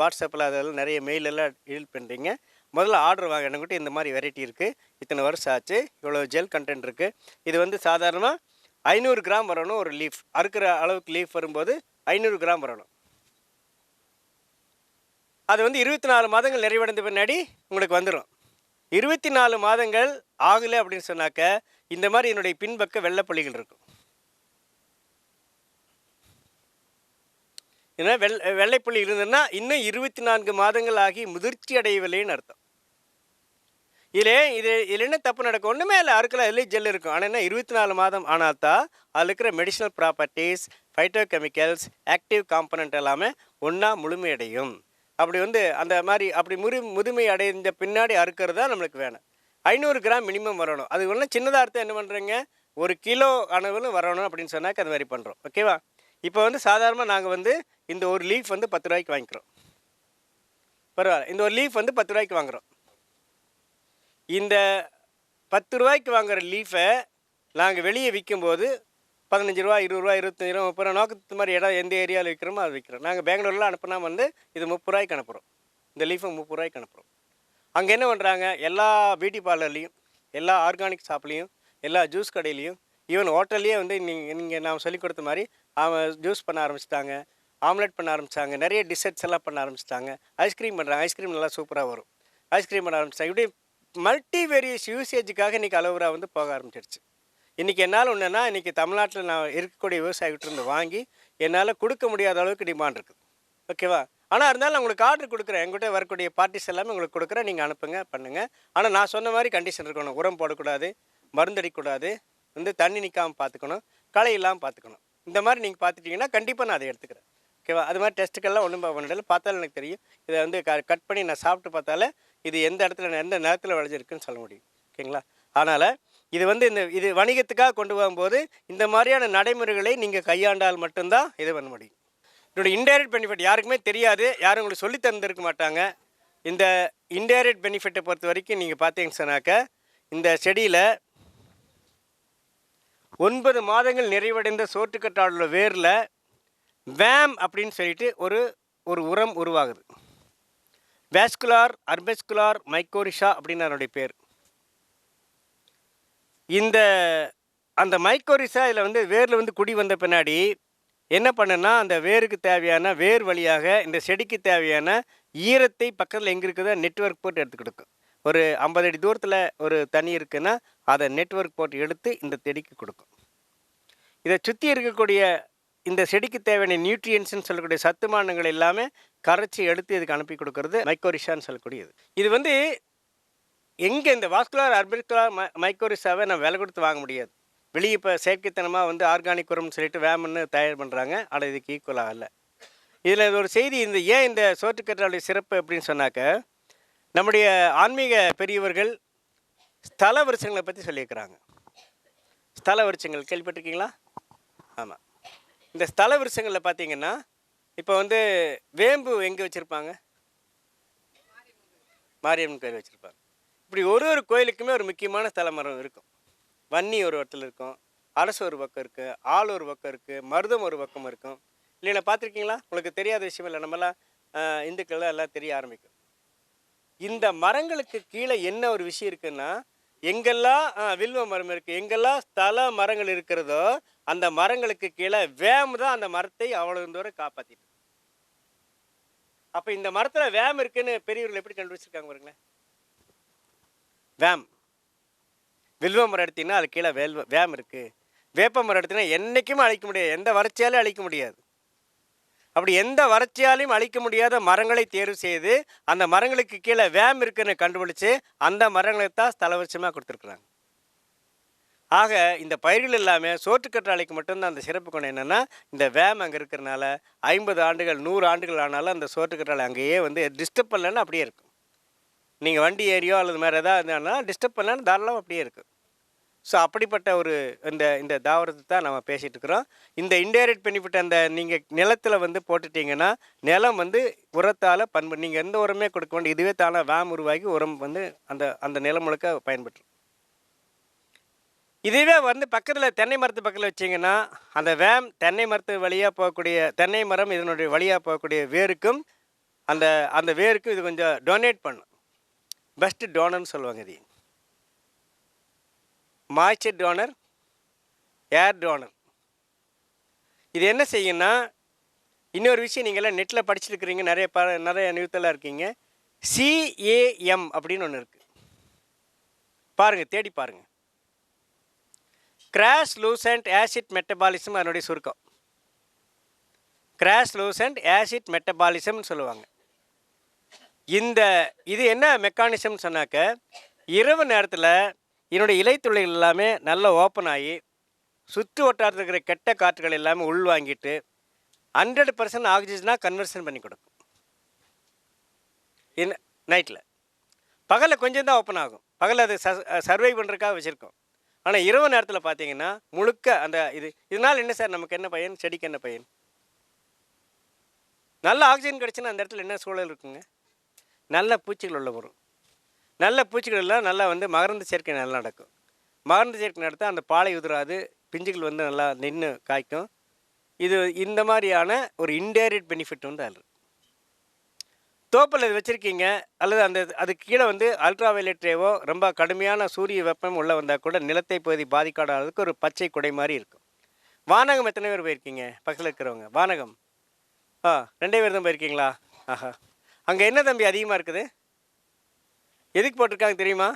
S1: வாட்ஸ்அப்பில் அதெல்லாம் நிறைய மெயிலெல்லாம் டீல் பண்ணுறீங்க முதல்ல ஆர்டர் வாங்க. என்கிட்ட இந்த மாதிரி வெரைட்டி இருக்குது இத்தனை வருஷம் ஆச்சு. இவ்வளோ ஜெல் கண்டென்ட் இருக்குது இது வந்து சாதாரணமாக ஐநூறு கிராம் வரணும் ஒரு லீஃப் அறுக்கிற அளவுக்கு லீஃப் வரும்போது ஐநூறு கிராம் வரணும். அது வந்து இருபத்தி நாலு மாதங்கள் நிறைவடைந்த பின்னாடி உங்களுக்கு வந்துடும் இருபத்தி நாலு மாதங்கள் ஆகலை அப்படின்னு சொன்னாக்க இந்த மாதிரி என்னுடைய பின்பக்க வெள்ளைப்புள்ளிகள் இருக்கும். ஏன்னா வெள் வெள்ளைப்புள்ளி இருந்ததுன்னா இன்னும் இருபத்தி நான்கு மாதங்கள் ஆகி முதிர்ச்சி அடையவில்லைன்னு அர்த்தம். இதில் இது இதில் என்ன தப்பு நடக்கும்? ஒன்றுமே இல்லை. அறுக்கலாம் எல்லாம் ஜெல் இருக்கும். ஆனால் என்ன? இருபத்தி நாலு மாதம் ஆனால் தான் அதில் இருக்கிற medicinal properties phytochemicals active component எல்லாமே ஒன்றா முழுமையடையும். அப்படி வந்து அந்த மாதிரி அப்படி முறி முதுமை அடைந்த பின்னாடி அறுக்கிறது தான் நம்மளுக்கு வேணும். ஐநூறு கிராம் மினிமம் வரணும். அது ஒன்றும் சின்னதாக அர்த்தம் என்ன பண்ணுறீங்க ஒரு கிலோ அளவில் வரணும் அப்படின்னு சொன்னாக்க அது மாதிரி பண்ணுறோம் ஓகேவா இப்போ வந்து சாதாரணமாக நாங்கள் வந்து இந்த ஒரு லீஃப் வந்து பத்து ரூபாய்க்கு வாங்கிக்கிறோம். பரவாயில்ல. இந்த ஒரு லீஃப் வந்து பத்து ரூபாய்க்கு வாங்குகிறோம் இந்த பத்து ரூபாய்க்கு வாங்குற லீஃபை நாங்கள் வெளியே விற்கும்போது பதினஞ்சு ரூபா இருபது ரூபா இருபத்தஞ்சி ரூபா முப்பது ரூபா நோக்கத்து மாதிரி இடம் எந்த ஏரியாவில் விற்கிறோமோ அது விற்கிறோம் நாங்கள் பெங்களூரில் அனுப்புனா வந்து இது முப்பது ரூபாய்க்கு அனுப்புகிறோம் இந்த லீஃபை முப்பது ரூபாய்க்கு அனுப்புகிறோம் அங்கே என்ன பண்ணுறாங்க எல்லா பியூட்டி பார்லர்லேயும் எல்லா ஆர்கானிக் ஷாப்லேயும் எல்லா ஜூஸ் கடையிலையும் ஈவன் ஹோட்டல்லையே வந்து நீங்கள் நீங்கள் நாம் சொல்லிக் கொடுத்த மாதிரி அவன் ஜூஸ் பண்ண ஆரம்பிச்சிட்டாங்க ஆம்லெட் பண்ண ஆரம்பித்தாங்க நிறைய டிசர்ட்ஸ் எல்லாம் பண்ண ஆரம்பிச்சிட்டாங்க. ஐஸ்கிரீம் பண்ணுறாங்க ஐஸ்கிரீம் நல்லா சூப்பராக வரும். ஐஸ்கிரீம் பண்ண ஆரம்பிச்சிட்டாங்க. இப்படி மல்டி வேரியஸ் யூசேஜுக்காக இன்றைக்கி அலோவரா வந்து போக ஆரம்பிச்சிருச்சு. இன்றைக்கி என்னால் ஒன்றுன்னா இன்றைக்கி தமிழ்நாட்டில் நான் இருக்கக்கூடிய விவசாயிகிட்ட இருந்து வாங்கி என்னால் கொடுக்க முடியாத அளவுக்கு டிமாண்ட் இருக்குது ஓகேவா ஆனால் இருந்தாலும் உங்களுக்கு ஆர்டர் கொடுக்குறேன். எங்கிட்ட வரக்கூடிய பார்ட்டிஸ் எல்லாமே உங்களுக்கு கொடுக்குறேன். நீங்கள் அனுப்புங்க பண்ணுங்கள் ஆனால் நான் சொன்ன மாதிரி கண்டிஷன் இருக்கணும். உரம் போடக்கூடாது மருந்தடிக்கூடாது வந்து தண்ணி நிற்காமல் பார்த்துக்கணும் களை இல்லாமல் பார்த்துக்கணும் இந்த மாதிரி நீங்கள் பார்த்துட்டிங்கன்னா கண்டிப்பாக நான் அதை எடுத்துக்கிறேன். ஓகேவா அது மாதிரி டெஸ்ட்டுக்கெல்லாம் ஒன்றும் பண்ணல பார்த்தாலும் எனக்கு தெரியும். இதை வந்து க கட் பண்ணி நான் சாப்பிட்டு பார்த்தாலே இது எந்த இடத்துல எந்த நேரத்தில் விளைஞ்சிருக்குன்னு சொல்ல முடியும். ஓகேங்களா? அதனால் இது வந்து இந்த இது வணிகத்துக்காக கொண்டு போகும்போது இந்த மாதிரியான நடைமுறைகளை நீங்கள் கையாண்டால் மட்டும்தான் இது பண்ண முடியும். இதோட இன்டைரக்ட் பெனிஃபிட் யாருக்குமே தெரியாது. யாரும் உங்களுக்கு சொல்லி தந்திருக்க மாட்டாங்க. இந்த இன்டைரக்ட் பெனிஃபிட்டை பொறுத்த வரைக்கும் நீங்கள் பார்த்தீங்கன்னு சொன்னாக்க இந்த செடியில் ஒன்பது மாதங்கள் நிறைவடைந்த சோற்றுக்கற்றாழோட வேரில் வேம் அப்படின்னு சொல்லிட்டு ஒரு ஒரு உரம் உருவாகுது. வேஸ்குலார் அர்பெஸ்குலார் மைக்கோரிஷா அப்படின்னு அதனுடைய பேர். இந்த அந்த மைக்கோரிசா இதில் வந்து வேரில் வந்து குடி வந்த பின்னாடி என்ன பண்ணுன்னா அந்த வேருக்கு தேவையான வேர் வழியாக இந்த செடிக்கு தேவையான ஈரத்தை பக்கத்தில் எங்கே இருக்குதோ நெட்வொர்க் போட்டு எடுத்து கொடுக்கும் ஒரு ஐம்பது அடி தூரத்தில் ஒரு தண்ணி இருக்குன்னா அதை நெட்ஒர்க் போட்டு எடுத்து இந்த செடிக்கு கொடுக்கும் இதை சுற்றி இருக்கக்கூடிய இந்த செடிக்கு தேவையான நியூட்ரியன்ஸ்னு சொல்லக்கூடிய சத்துமானங்கள் எல்லாமே கரைச்சி எடுத்து இதுக்கு அனுப்பி கொடுக்கறது மைக்கோரிஷான்னு சொல்லக்கூடியது. இது வந்து எங்கே இந்த வாஸ்குலார் அர்பிகுலார் மை மைக்கோரிஷாவை நம்ம விலை கொடுத்து வாங்க முடியாது. வெளியே இப்போ செயற்கைத்தனமாக வந்து ஆர்கானிக் உரம்னு சொல்லிட்டு வேமன்னு தயார் பண்ணுறாங்க ஆனால் இதுக்கு ஈக்குவலாக இல்லை. இதில் ஒரு செய்தி இந்த ஏன் இந்த சோற்றுக்கற்றாளுடைய சிறப்பு அப்படின்னு சொன்னாக்க நம்முடைய ஆன்மீக பெரியவர்கள் ஸ்தல விருட்சங்களை பற்றி சொல்லியிருக்கிறாங்க. ஸ்தல விருட்சங்கள் கேள்விப்பட்டிருக்கீங்களா? ஆமாம் இந்த ஸ்தல விருட்சங்களில் பார்த்தீங்கன்னா இப்போ வந்து வேம்பு எங்கே வச்சுருப்பாங்க? மாரியம்மன் கோயில் வச்சுருப்பாங்க. இப்படி ஒரு ஒரு கோயிலுக்குமே ஒரு முக்கியமான தலை மரம் இருக்கும். வன்னி ஒரு இடத்துல இருக்கும். அரசு ஒரு பக்கம் இருக்குது ஆள் ஒரு பக்கம் இருக்குது மருதம் ஒரு பக்கம் இருக்கும். இல்லைன்னா பார்த்துருக்கீங்களா? உங்களுக்கு தெரியாத விஷயம் இல்லை. நம்மளாம் ஆஹ், இந்துக்கள்லாம் எல்லாம் தெரிய ஆரம்பிக்கும். இந்த மரங்களுக்கு கீழே என்ன ஒரு விஷயம் இருக்குன்னா எங்கெல்லாம் வில்வ மரம் இருக்குது எங்கெல்லாம் ஸ்தல மரங்கள் இருக்கிறதோ அந்த மரங்களுக்கு கீழே வேம் தான் அந்த மரத்தை அவ்வளவு தூரம் காப்பாற்றிட்டு அப்போ இந்த மரத்தில் வேம் இருக்குன்னு பெரியவர்கள் எப்படி கண்டுபிடிச்சிருக்காங்க பாருங்களேன். வேம். வில்வ மரம் எடுத்திங்கன்னா அது கீழே வேல் வேம் இருக்குது வேப்ப மரம் எடுத்திங்கன்னா என்றைக்குமே அழிக்க முடியாது. எந்த வறட்சியாலையும் அழிக்க முடியாது. அப்படி எந்த வறட்சியாலையும் அழிக்க முடியாத மரங்களை தேர்வு செய்து அந்த மரங்களுக்கு கீழே வேம் இருக்குன்னு கண்டுபிடிச்சு அந்த மரங்களை தான் ஸ்தலவரிசமாக கொடுத்துருக்குறாங்க. ஆக இந்த பயிர்கள் எல்லாமே சோற்றுக்கற்றாழைக்கு மட்டும்தான். அந்த சிறப்பு குணம் என்னென்னா இந்த வேம் அங்கே இருக்கிறனால ஐம்பது ஆண்டுகள் நூறு ஆண்டுகள் ஆனாலும் அந்த சோற்றுக்கற்றாழை அங்கேயே வந்து டிஸ்டர்ப் பண்ணலன்னு அப்படியே இருக்கும். நீங்கள் வண்டி ஏறியோ அல்லது வேறு எதாவது இருந்தாங்கன்னா டிஸ்டர்ப் பண்ணாலும் தாராளம் அப்படியே இருக்குது ஸோ அப்படிப்பட்ட ஒரு இந்த இந்த தாவரத்தை தான் நம்ம பேசிகிட்டு இருக்கிறோம். இந்த இன்டைரக்ட் பெனிஃபிட் அந்த நீங்கள் நிலத்தில் வந்து போட்டுட்டீங்கன்னா நிலம் வந்து உரத்தால் பண்பு நீங்கள் எந்த உரமே கொடுக்க வேண்டிய இதுவே தானே வேம் உருவாகி உரம் வந்து அந்த அந்த நிலம் முழுக்க பயன்பெற்றும் இதுவே வந்து பக்கத்தில் தென்னை மரத்து பக்கத்தில் வச்சிங்கன்னா அந்த வேம் தென்னை மரத்து வழியாக போகக்கூடிய தென்னை மரம் இதனுடைய வழியாக போகக்கூடிய வேருக்கும் அந்த அந்த வேருக்கும் இது கொஞ்சம் டொனேட் பண்ணும். பெஸ்ட் டோனர்னு சொல்லுவாங்க இது. மாய்ச்சர் டோனர் ஏர் டோனர் இது என்ன செய்யும்னா இன்னொரு விஷயம் நீங்கள்லாம் நெட்டில் படிச்சிருக்கிறீங்க நிறைய ப நிறைய நியூத்தெல்லாம் இருக்கீங்க. சிஏஎம் அப்படின்னு ஒன்று இருக்குது பாருங்கள் தேடி பாருங்கள் கிராஷ் லூசன்ட் ஆசிட் மெட்டபாலிசம் அதனுடைய சுருக்கம். கிராஷ் லூசன்ட் ஆசிட் மெட்டபாலிசம்னு சொல்லுவாங்க. இந்த இது என்ன மெக்கானிசம் சொன்னாக்க இரவு நேரத்தில் என்னுடைய இலைத்துளைகள் எல்லாமே நல்லா ஓப்பன் ஆகி சுற்று வட்டாரத்தில் இருக்கிற கெட்ட காற்றுகள் எல்லாமே உள்வாங்கிட்டு ஹண்ட்ரட் பர்சன்ட் ஆக்சிஜனாக கன்வர்ஷன் பண்ணி கொடுக்கும். என்ன நைட்டில் பகலில் கொஞ்சம் தான் ஓப்பன் ஆகும். பகலில் அது சர்வை பண்ணுறதுக்காக வச்சுருக்கோம். ஆனால் இரவு நேரத்தில் பார்த்தீங்கன்னா முழுக்க அந்த இது இதனால் என்ன சார் நமக்கு என்ன பையன்? செடிக்கு என்ன பையன்? நல்ல ஆக்சிஜன் கிடச்சுன்னா அந்த இடத்துல என்ன சூழல் இருக்குங்க? நல்ல பூச்சிகள் உள்ள வரும் நல்ல பூச்சிகள் எல்லாம் நல்லா வந்து மகரந்த சேர்க்கை நல்லா நடக்கும். மகரந்த சேர்க்கை நடத்தால் அந்த பாலை உதிராது பிஞ்சுகள் வந்து நல்லா நின்று காய்க்கும். இது இந்த மாதிரியான ஒரு இன்டைரக்ட் பெனிஃபிட் வந்து அதில் தோப்பில் இது வச்சுருக்கீங்க அல்லது அந்த அதுக்கு கீழே வந்து அல்ட்ரா வயலட் ரேவோ ரொம்ப கடுமையான சூரிய வெப்பம் உள்ளே வந்தால் கூட நிலத்தை பகுதி பாதிக்காத அளவுக்கு ஒரு பச்சை குடை மாதிரி இருக்கும். வானகம் எத்தனை பேர் போயிருக்கீங்க? பக்கத்தில் இருக்கிறவங்க. வானகம். ஆ ரெண்டே பேர் தான் போயிருக்கீங்களா? ஆஹா. அங்கே என்ன தம்பி அதிகமாக இருக்குது? எதுக்கு போட்டிருக்காங்க தெரியுமா?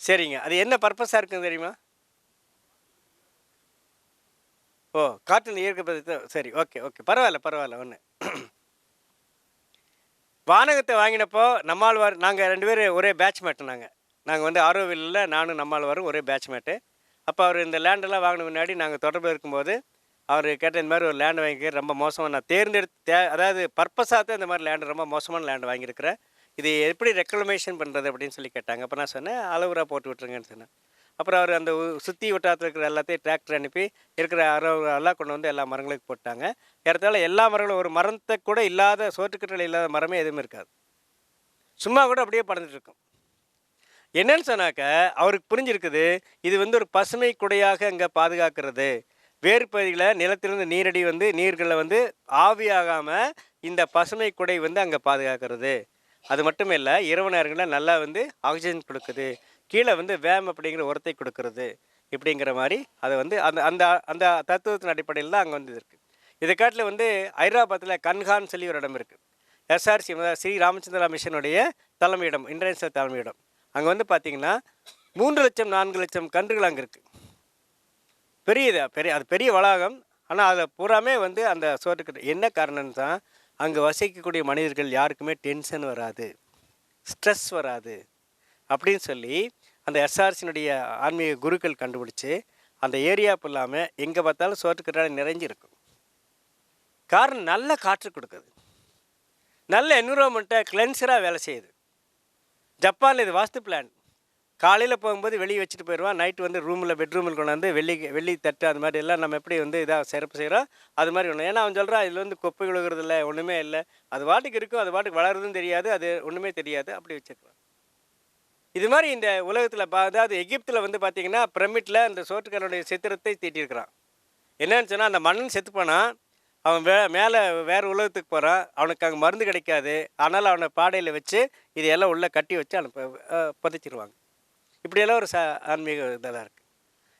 S1: சரிங்க. அது என்ன பர்பஸாக இருக்குன்னு தெரியுமா? ஓ காற்றில் இயற்கை சரி ஓகே ஓகே பரவாயில்ல பரவாயில்ல ஒன்று வானகத்தை வாங்கினப்போ நம்மாழ்வார் நாங்கள் ரெண்டு பேரும் ஒரே பேட்ச் மேட்டு நாங்கள் நாங்கள் வந்து ஆரோவில்லில் நானும் நம்மாழ்வாரும் ஒரே பேட்ச் மேட்டு அப்போ அவர் இந்த லேண்டெல்லாம் வாங்கின முன்னாடி நாங்கள் தொடர்பு இருக்கும்போது அவர் கேட்ட இந்த மாதிரி ஒரு லேண்ட் வாங்கி ரொம்ப மோசமாக நான் தேர்ந்தெடுத்து தே அதாவது பர்பஸாக தான் இந்த மாதிரி லேண்டு ரொம்ப மோசமான லேண்ட் வாங்கியிருக்கிறேன். இது எப்படி ரெக்ளமேஷன் பண்ணுறது அப்படின்னு சொல்லி கேட்டாங்க. அப்போ நான் சொன்னேன் அளவுரா போட்டு விட்ருங்கன்னு சொன்னேன். அப்புறம் அவர் அந்த சுற்றி வட்டாரத்தில் இருக்கிற எல்லாத்தையும் டிராக்டர் அனுப்பி இருக்கிற எல்லாம் கொண்டு வந்து எல்லா மரங்களுக்கு போட்டாங்க. ஏறத்தால எல்லா மரங்களும் ஒரு மரத்தை கூட இல்லாத சோற்றுக்கட்டளை இல்லாத மரமே எதுவுமே இருக்காது. சும்மா கூட அப்படியே பறந்துட்டுருக்கும் என்னன்னு சொன்னாக்க அவருக்கு புரிஞ்சிருக்குது இது வந்து ஒரு பசுமை குடையாக அங்கே பாதுகாக்கிறது. வேறு பகுதியில் நிலத்திலிருந்து நீரடி வந்து நீர்களை வந்து ஆவியாகாமல் இந்த பசுமை குடை வந்து அங்கே பாதுகாக்கிறது. அது மட்டும் இல்லை இரவு நேரங்களில் நல்லா வந்து ஆக்சிஜன் கொடுக்குது. கீழே வந்து வேம் அப்படிங்கிற உரத்தை கொடுக்கறது. இப்படிங்கிற மாதிரி அதை வந்து அந்த அந்த அந்த தத்துவத்தின் அடிப்படையில் தான் அங்கே வந்து இது இருக்குது இதை காட்டில் வந்து ஹைதராபாத்தில் கன்ஹான் சொல்லி ஒரு இடம் இருக்குது எஸ்ஆர்சி ஸ்ரீ ராமச்சந்திரா மிஷனுடைய தலைமையிடம் இன்டர்நேஷனல் தலைமையிடம். அங்கே வந்து பார்த்திங்கன்னா மூன்று லட்சம் நான்கு லட்சம் கன்றுகள் அங்கே இருக்குது பெரியது? பெரிய அது பெரிய வளாகம். ஆனால் அதில் பூராமே வந்து அந்த சோற்றுக்கிட்ட என்ன காரணம்னு தான் அங்கே வசிக்கக்கூடிய மனிதர்கள் யாருக்குமே டென்ஷன் வராது. ஸ்ட்ரெஸ் வராது. அப்படின்னு சொல்லி அந்த எஸ்ஆர்சினுடைய ஆன்மீக குருக்கள் கண்டுபிடிச்சி அந்த ஏரியா இல்லாமல் எங்கே பார்த்தாலும் சோற்றுக்கட்டால் நிறைஞ்சிருக்கும். காரணம் நல்ல காற்று கொடுக்குது. நல்ல என்விரான்மெண்ட்டை கிளென்சராக வேலை செய்யுது. ஜப்பானில் இது வாஸ்து பிளான் காலையில் போகும்போது வெளியே வச்சுட்டு போயிடுவான். நைட்டு வந்து ரூமில் பெட்ரூமில் கொண்டாந்து வெள்ளி வெள்ளி தட்டு அது மாதிரி எல்லாம் நம்ம எப்படி வந்து இதாக சிறப்பு செய்கிறோம் அது மாதிரி ஒன்று ஏன்னா அவன் சொல்கிறான் இதில் வந்து குப்பை விழுகிறது இல்லை ஒன்றுமே இல்லை. அது பாட்டுக்கு இருக்கும் அது பாட்டுக்கு வளருதுன்னு தெரியாது அது ஒன்றுமே தெரியாது அப்படி வச்சுருக்கலாம் இது மாதிரி இந்த உலகத்தில் பா அதாவது எகிப்தில் வந்து பார்த்திங்கன்னா பிரமிட்டில் அந்த சோற்றுக்காரனுடைய சித்திரத்தை தீட்டியிருக்கிறான். என்னன்னு சொன்னால் அந்த மன்னன் செத்து போனால் அவன் வே மேலே வேறு உலகத்துக்கு போகிறான் அவனுக்கு அங்கே மருந்து கிடைக்காது. ஆனால் அவனை பாடையில் வச்சு இதையெல்லாம் உள்ளே கட்டி வச்சு அவனை புதைச்சிருவாங்க. இப்படியெல்லாம் ஒரு ச ஆன்மீக இதெல்லாம் இருக்குது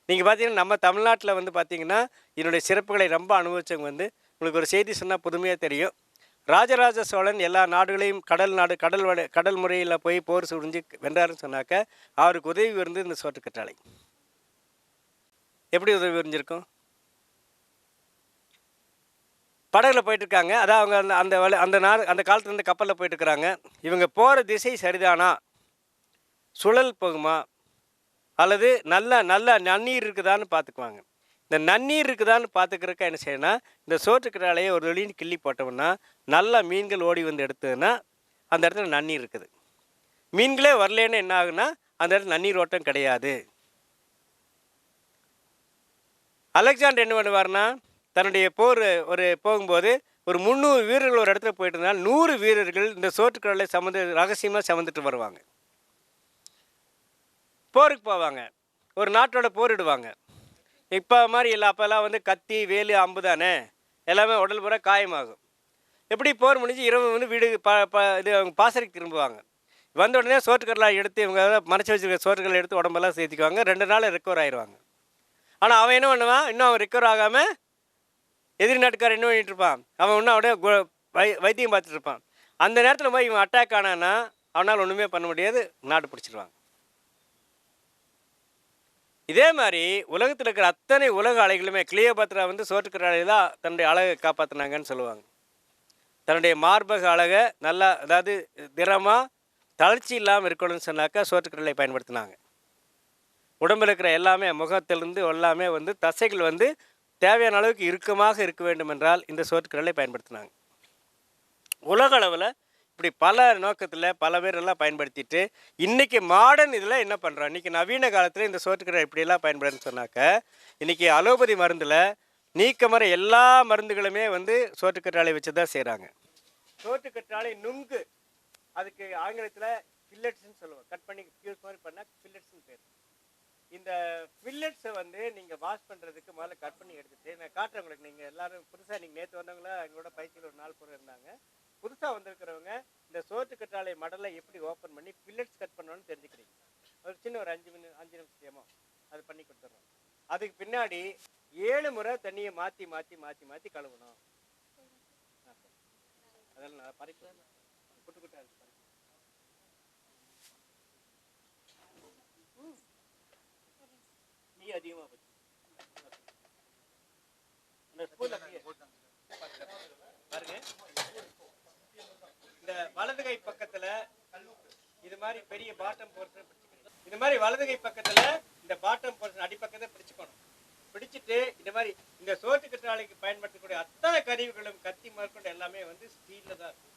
S1: நீங்கள் பார்த்தீங்கன்னா நம்ம தமிழ்நாட்டில் வந்து பார்த்தீங்கன்னா இதனுடைய சிறப்புகளை ரொம்ப அனுபவித்தவங்க வந்து உங்களுக்கு ஒரு செய்தி சொன்னால் புதுமையாக தெரியும். ராஜராஜ சோழன் எல்லா நாடுகளையும் கடல் நாடு கடல் வட கடல் முறையில் போய் போர் சுரிஞ்சு வென்றாருன்னு சொன்னாக்க அவருக்கு உதவி இருந்து இந்த சோற்றுக்கற்றாழை எப்படி உதவி புரிஞ்சிருக்கும் படகுல போயிட்டுருக்காங்க. அதான் அவங்க அந்த அந்த வழி அந்த நாடு அந்த காலத்துலேருந்து கப்பலில் போயிட்டுருக்குறாங்க. இவங்க போகிற திசை சரிதானா? சுழல் போகுமா அல்லது நல்ல நல்ல நன்னீர் இருக்குதான்னு பார்த்துக்குவாங்க. இந்த நன்னீர் இருக்குதான்னு பார்த்துக்கிறக்க என்ன செய்யணும்னா இந்த சோற்றுக்கடாலையை ஒரு வெளியின் கிள்ளி போட்டோம்னா நல்லா மீன்கள் ஓடி வந்து எடுத்ததுன்னா அந்த இடத்துல நன்னீர் இருக்குது. மீன்களே வரலன்னு என்ன ஆகுனா அந்த இடத்துல நன்னீர் ஓட்டம் கிடையாது. அலெக்சாண்டர் என்ன பண்ணுவார்னா தன்னுடைய போர் ஒரு போகும்போது ஒரு முந்நூறு வீரர்கள் ஒரு இடத்துல போயிட்டு இருந்தால் நூறு வீரர்கள் இந்த சோற்றுக்கடலை சமந்து ரகசியமாக சமந்துட்டு வருவாங்க. போருக்கு போவாங்க. ஒரு நாட்டோட போரிடுவாங்க இப்போ மாதிரி இல்லை அப்போல்லாம் வந்து கத்தி வேலு அம்பு தானே? எல்லாமே உடல் பூரா காயமாகும். எப்படி போர் முடிஞ்சு இரவு வந்து வீடு ப ப இது அவங்க பாசறைக்கு திரும்புவாங்க. வந்த உடனே சோற்றுக்கடலாம் எடுத்து இவங்க மறைச்சி வச்சுருக்க சோற்றுக்கடலை எடுத்து உடம்பெல்லாம் சேர்த்துக்குவாங்க ரெண்டு நாள் ரெக்கவர் ஆயிடுவாங்க ஆனால் அவன் என்ன பண்ணுவான்? இன்னும் அவன் ரெக்கவர் ஆகாமல் எதிரி நாட்டுக்காரன் என்ன பண்ணிட்டு இருப்பான்? அவன் இன்னும் அப்படியே வை வைத்தியம் பார்த்துட்டு இருப்பான். அந்த நேரத்தில் போய் இவன் அட்டாக் ஆனான்னா அவனால் ஒன்றுமே பண்ண முடியாது. நாடு பிடிச்சிருவாங்க. இதே மாதிரி உலகத்தில் இருக்கிற அத்தனை உலக அலைகளுமே கிளியோபாத்ரா வந்து சோற்றுக்கிற அலை தான் தன்னுடைய அழகை காப்பாற்றினாங்கன்னு சொல்லுவாங்க. தன்னுடைய மார்பக அழகை நல்லா அதாவது திறமாக தளர்ச்சி இல்லாமல் இருக்கணும்னு சொன்னாக்கா சோற்றுக்கடலை பயன்படுத்தினாங்க. உடம்பில் இருக்கிற எல்லாமே முகத்திலிருந்து எல்லாமே வந்து தசைகள் வந்து தேவையான அளவுக்கு இறுக்கமாக இருக்க வேண்டும் என்றால் இந்த சோற்றுக்கடலை பயன்படுத்தினாங்க. உலக அளவில் இப்படி பல நோக்கத்தில் பல பேர் எல்லாம் பயன்படுத்திட்டு இன்றைக்கி மாடர்ன் இதில் என்ன பண்ணுறோம் இன்றைக்கி நவீன காலத்தில் இந்த சோற்றுக்கடலை இப்படியெல்லாம் பயன்படுதுன்னு சொன்னாக்க இன்றைக்கி அலோபதி மருந்தில் நீக்கமர எல்லா மருந்துகளுமே வந்து சோற்றுக்கற்றாழை வச்சு தான் செய்கிறாங்க சோற்றுக்கற்றாழை நுங்கு அதுக்கு ஆங்கிலத்தில் ஃபில்லட்ஸ்ன்னு சொல்லுவோம். கட் பண்ணி யூஸ் மாதிரி பண்ணால் ஃபில்லட்ஸ்னு பேர். இந்த ஃபில்லட்ஸை வந்து நீங்கள் வாஷ் பண்ணுறதுக்கு முதல்ல கட் பண்ணி எடுத்துகிட்டு நான் காட்டுறேன் உங்களுக்கு. நீங்கள் எல்லாரும் புதுசாக நீங்கள் நேற்று வந்தவங்களா எங்களோட பயிற்சியில் ஒரு நாள் பூரா இருந்தாங்க. புதுசாக வந்திருக்கிறவங்க இந்த சோற்று கற்றாழை மடலை எப்படி ஓப்பன் பண்ணி பில்லட்ஸ் கட் பண்ணணும்னு தெரிஞ்சுக்கிறீங்க ஒரு சின்ன ஒரு அஞ்சு மினி அஞ்சு நிமிஷமோ அது பண்ணி கொடுத்துட்றோம் அதுக்கு பின்னாடி ஏழு முறை தண்ணியை மாற்றி மாற்றி மாற்றி மாற்றி கழுவணும் அதெல்லாம் நான் பறிப்பு குட்டு குட்டாக இருக்கு நீ அதிகமாக போச்சு அந்த ஸ்பூன் அப்படியே பாருங்க இந்த வலது கை பக்கத்துல இது மாதிரி பெரிய பாட்டம் போர்ஷன் பிடிச்சிக்கணும். இது மாதிரி வலது கை பக்கத்துல இந்த பாட்டம் போர்ஷன் அடிப்பக்கத்தை பிடிச்சுக்கணும். பிடிச்சிட்டு இந்த மாதிரி இந்த சோத்து கற்றாலைக்கு பயன்படுத்தக்கூடிய அத்தனை கருவிகளும் கத்தி மேற்கொண்டு எல்லாமே வந்து ஸ்டீல்ல தான் இருக்கும்.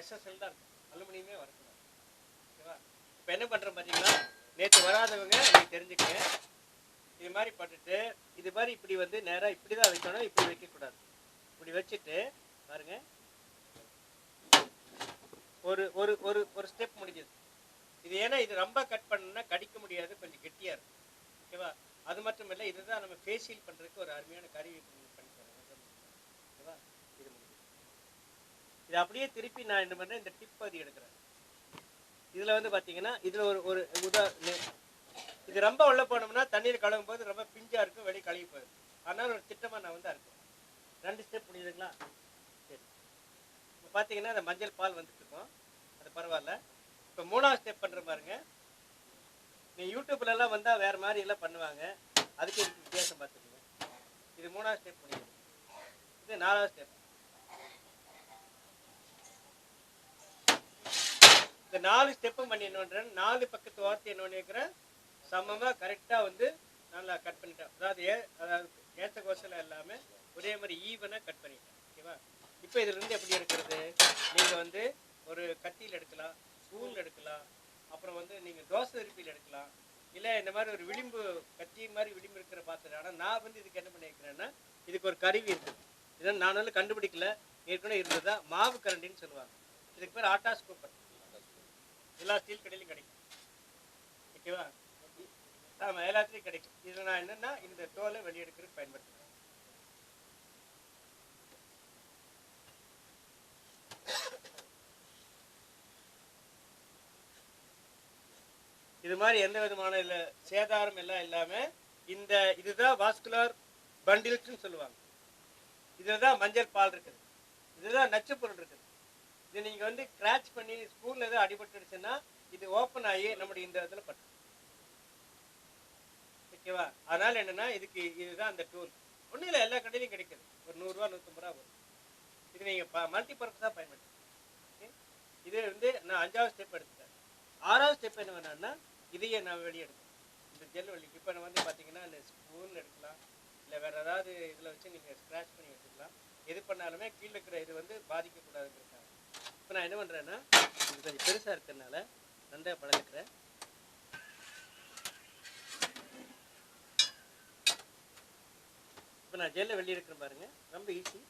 S1: எஸ்எஸ்எல் தான் இருக்கும். அலுமினியமே வரக்கூடாது. ஓகேவா? இப்போ என்ன பண்ணுறோம் பார்த்தீங்களா நேற்று வராதவங்க நீங்கள் தெரிஞ்சுக்கங்க. இது மாதிரி பண்ணிட்டு இது மாதிரி இப்படி வந்து நேராக இப்படி தான் வைக்கணும் இப்படி வைக்கக்கூடாது. இப்படி வச்சுட்டு பாருங்க. ஒரு ஒரு ஒரு ஒரு ஸ்டெப் முடிஞ்சது. இது ஏன்னா இது ரொம்ப கட் பண்ணணும்னா கடிக்க முடியாது கொஞ்சம் கெட்டியாக இருக்கும். ஓகேவா? அது மட்டும் இல்லை இதுதான் நம்ம ஃபேஷியல் பண்ணுறதுக்கு ஒரு அருமையான கருவி பண்ணி தரோம் ஓகேவா? இது முடிஞ்சது. இது அப்படியே திருப்பி நான் என்ன பண்ணுறேன் இந்த டிப் அது எடுக்கிறேன். இதில் வந்து பார்த்தீங்கன்னா இதில் ஒரு ஒரு உதா இது ரொம்ப உள்ள போனோம்னா தண்ணீர் கழுவும் போது ரொம்ப பிஞ்சாக இருக்கும் வெளியே கழுவி போயிடும். அதனால ஒரு திட்டமாக நான் வந்து அறுக்கிறேன் ரெண்டு ஸ்டெப் முடியுதுங்களா? சரி. இப்போ பார்த்தீங்கன்னா இந்த மஞ்சள் பால் வந்து இருக்கும். அது பரவாயில்ல. இப்போ மூணாவது ஸ்டெப் பண்ணுற பாருங்க. நீ யூடியூப்ல எல்லாம் வந்தால் வேற மாதிரி எல்லாம் பண்ணுவாங்க. அதுக்கு இதுக்கு வித்தியாசம் பார்த்துக்கோங்க. இது மூணாவது ஸ்டெப் முடியுது இது நாலாவது ஸ்டெப் இந்த நாலு ஸ்டெப்பும் பண்ணி என்ன நாலு பக்கத்து வார்த்தை என்ன பண்ணியிருக்கிறேன் சமமாக கரெக்டாக வந்து நல்லா கட் பண்ணிட்டேன். அதாவது ஏ அதாவது ஏத்த கோசல எல்லாமே ஒரே மாதிரி ஈவனாக கட் பண்ணிட்டேன். ஓகேவா இப்போ இதிலிருந்து எப்படி எடுக்கிறது நீங்கள் வந்து ஒரு கத்தியில் எடுக்கலாம் ஸ்பூன் எடுக்கலாம் அப்புறம் வந்து நீங்கள் தோசை திருப்பியில் எடுக்கலாம். இல்லை இந்த மாதிரி ஒரு விளிம்பு கத்தி மாதிரி விளிம்பு இருக்கிற பாத்திரம் ஆனால் நான் வந்து இதுக்கு என்ன பண்ணியிருக்கிறேன்னா இதுக்கு ஒரு கருவி இருக்குது. இதை நான் வந்து கண்டுபிடிக்கல. ஏற்கனவே இருந்ததா? மாவு கரண்டின்னு சொல்லுவாங்க. இதுக்கு பேர் ஆட்டாஸ் கூப்பர் எல்லா ஸ்டீல் கடையிலும் கிடைக்கும். ஓகேவா? ஆமாம் எல்லாத்துலேயும் கிடைக்கும். இதில் நான் என்னன்னா இந்த தோலை வெளியெடுக்கிறதுக்கு பயன்படுத்துகிறேன் இது மாதிரி எந்த விதமான இல்ல சேதாரம் எல்லாம் இல்லாமல் இந்த இதுதான் வாஸ்குலர் பண்டில்ஸ்ன்னு சொல்லுவாங்க. இதில் தான் மஞ்சள் பால் இருக்குது. இதுதான் நச்சு பொருள் இருக்குது. இது நீங்கள் வந்து கிராச் பண்ணி ஸ்பூனில் எதாவது அடிபட்டுடுச்சுன்னா இது ஓப்பன் ஆகி நம்முடைய இந்த இதில் பட்டு. ஓகேவா அதனால என்னன்னா இதுக்கு இதுதான் அந்த டூல் ஒன்றும் இல்லை எல்லா கடையிலையும் கிடைக்குது. ஒரு நூறுரூவா நூற்றம்பது ரூபா வரும். இது நீங்கள் மல்டி பர்பஸாக பயன்படுத்தலாம். ஓகே இது வந்து நான் அஞ்சாவது ஸ்டெப் எடுத்துட்டேன். ஆறாவது ஸ்டெப் என்ன வேணான்னா இதையே நான் வெளியே எடுக்கணும் இந்த ஜெல் வலிக்கு இப்போ நான் வந்து பார்த்தீங்கன்னா இந்த ஸ்பூன் எடுக்கலாம் இல்லை வேறு ஏதாவது இதில் வச்சு நீங்கள் ஸ்க்ராட்ச் பண்ணி வச்சுக்கலாம். எது பண்ணாலுமே கீழே இருக்கிற இது வந்து பாதிக்கக்கூடாதுங்கிறதுக்காக. இப்போ நான் என்ன பண்ணுறேன்னா இது கொஞ்சம் பெருசாக இருக்கிறதுனால நன்றாக பழகுக்கிறேன். இப்போ நான் ஜெல்லை வெளியே இருக்கிறேன் பாருங்கள் ரொம்ப ஈஸி